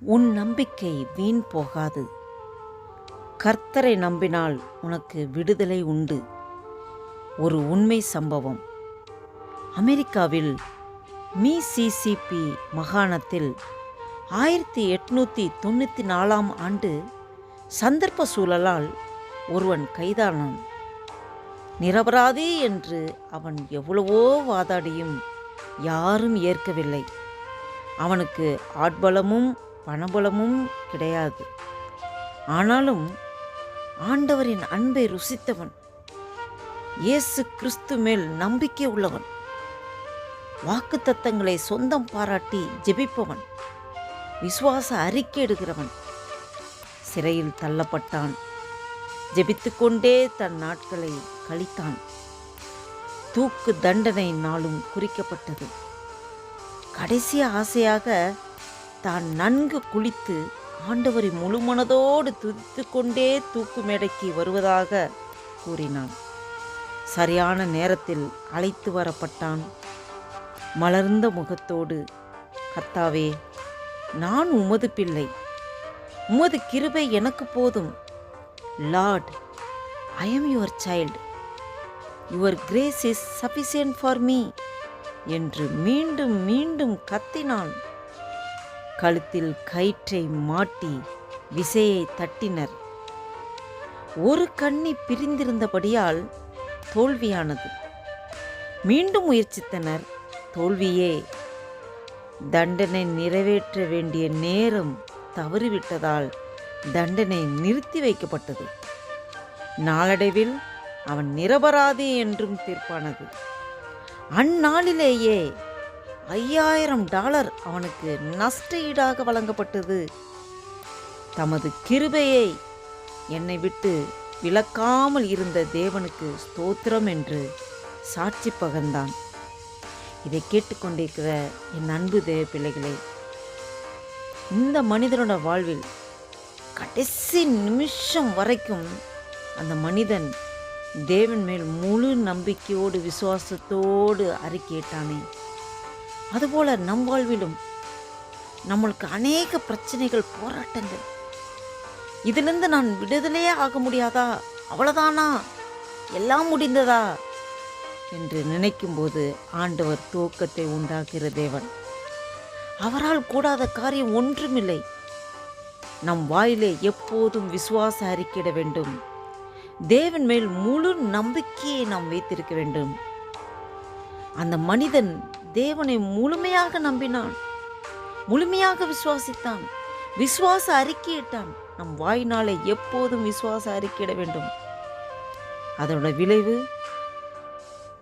உன் நம்பிக்கை வீண் போகாது. கர்த்தரை நம்பினால் உனக்கு விடுதலை உண்டு. ஒரு உண்மை சம்பவம். அமெரிக்காவில் மிசிசிபி மாகாணத்தில் ஆயிரத்தி எட்நூற்றி தொண்ணூற்றி நாலாம் ஆண்டு சந்தர்ப்ப சூழலால் ஒருவன் கைதானான். நிரபராதி என்று அவன் எவ்வளவோ வாதாடியும் யாரும் ஏற்கவில்லை. அவனுக்கு ஆட்பலமும் பணபலமும் கிடையாது. ஆனாலும் ஆண்டவரின் அன்பை ருசித்தவன் இயேசு கிறிஸ்து மேல் நம்பிக்கை உள்ளவன் வாக்குத்தத்தங்களை சொந்தம் பாராட்டி ஜெபிப்பவன் விசுவாச அறிக்கையிடுகிறவன் சிறையில் தள்ளப்பட்டான் ஜெபித்துக்கொண்டே தன் நாட்களை கழித்தான். தூக்கு தண்டனை நாளும் குறிக்கப்பட்டது. கடைசி ஆசையாக தான் நன்கு குளித்து ஆண்டவரை முழுமனதோடு துதித்து கொண்டே தூக்கு மேடைக்கு வருவதாக கூறினான். சரியான நேரத்தில் அழைத்து வரப்பட்டான். மலர்ந்த முகத்தோடு கத்தாவே நான் உமது பிள்ளை. உமது கிருபை எனக்கு போதும். Lord I am your child your grace is sufficient for me என்று மீண்டும் மீண்டும் கத்தினான். கழுத்தில் கயிற்றை மாட்டி விசையை தட்டினர். ஒரு கண்ணி பிரிந்திருந்தபடியால் தோல்வியானது. மீண்டும் முயற்சித்தனர். தோல்வியே. தண்டனை நிறைவேற்ற வேண்டிய நேரம் தவறிவிட்டதால் தண்டனை நிறுத்தி வைக்கப்பட்டது. நாளடைவில் அவன் நிரபராதி என்றும் தீர்ப்பானது. அந்நாளிலேயே ஐயாயிரம் டாலர் அவனுக்கு நஷ்ட ஈடாக வழங்கப்பட்டது. தமது கிருபையை என்னை விட்டு விலக்காமல் இருந்த தேவனுக்கு ஸ்தோத்திரம் என்று சாட்சி பகர்ந்தான். இதை கேட்டுக்கொண்டிருக்கிற என் அன்பு தேவ பிள்ளைகளே இந்த மனிதனோட வாழ்வில் கடைசி நிமிஷம் வரைக்கும் அந்த மனிதன் தேவன் மேல் முழு நம்பிக்கையோடு விசுவாசத்தோடு அறிக்கையிட்டானே. அதுபோல நம் வாழ்விலும் நம்மளுக்கு அநேக பிரச்சனைகள் போராட்டங்கள். இதிலிருந்து நான் விடுதலையே ஆக முடியாதா? அவ்வளோதானா எல்லாம் முடிந்ததா? என்று நினைக்கும்போது ஆண்டவர் துவக்கத்தை உண்டாக்குகிற தேவன். அவரால் கூடாத காரியம் ஒன்றுமில்லை. நம் வாயிலே எப்போதும் விசுவாச அறிக்கிட வேண்டும். தேவன் மேல் முழு நம்பிக்கையை நாம் வைத்திருக்க வேண்டும். அந்த மனிதன் தேவனை முழுமையாக நம்பினான். முழுமையாக விசுவாசித்தான். விசுவாச அறிக்கையிட்டான். நம் வாயினாலே எப்போதும் விசுவாச அறிக்கையிட வேண்டும். அதோட விளைவு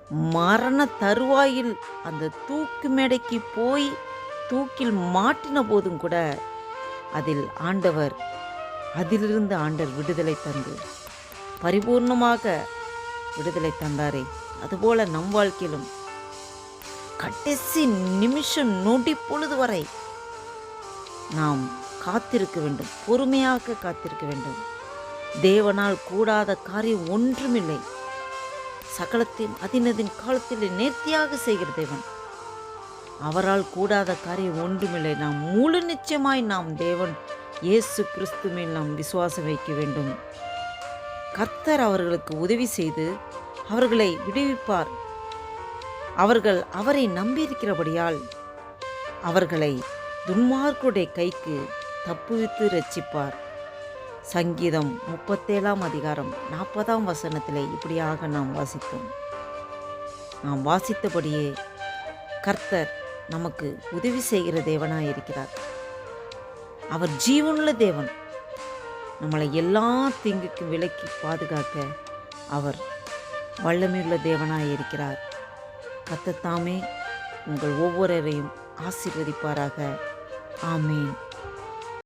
மரண தருவாயில் அந்த தூக்கு மேடைக்கு போய் தூக்கில் மாட்டின போதும் கூட அதில் ஆண்டவர் அதிலிருந்து ஆண்டர் விடுதலை தந்து பரிபூர்ணமாக விடுதலை தந்தாரே. அதுபோல நம் வாழ்க்கையிலும் கடைசி நிமிஷம் நொடி பொழுது வரை நாம் காத்திருக்க வேண்டும் பொறுமையாக காத்திருக்க வேண்டும். தேவனால் கூடாத காரியம் ஒன்றுமில்லை. சகலத்தையும் அதினதின் காலத்தில் நேர்த்தியாக செய்கிற தேவன். அவரால் கூடாத காரியம் ஒன்றுமில்லை. நாம் முழு நிச்சயமாய் நாம் தேவன் இயேசு கிறிஸ்து மேல் நாம் விசுவாசம் வைக்க வேண்டும். கர்த்தர் அவர்களுக்கு உதவி செய்து அவர்களை விடுவிப்பார். அவர்கள் அவரை நம்பியிருக்கிறபடியால் அவர்களை துன்மார்க்குடைய கைக்கு தப்புவித்து ரட்சிப்பார் சங்கீதம் முப்பத்தேழாம் அதிகாரம் நாற்பதாம் வசனத்தில் இப்படியாக நாம் வாசித்தோம். நாம் வாசித்தபடியே கர்த்தர் நமக்கு உதவி செய்கிற தேவனாக இருக்கிறார் அவர் ஜீவனுள்ள தேவன். நம்மளை எல்லா தீங்குக்கும் விலக்கி பாதுகாக்க அவர் வல்லமையுள்ள தேவனாக இருக்கிறார் கத்தத்தாமே உங்கள் ஒவ்வொருவரையும் ஆசீர்வதிப்பாராக. ஆமேன்.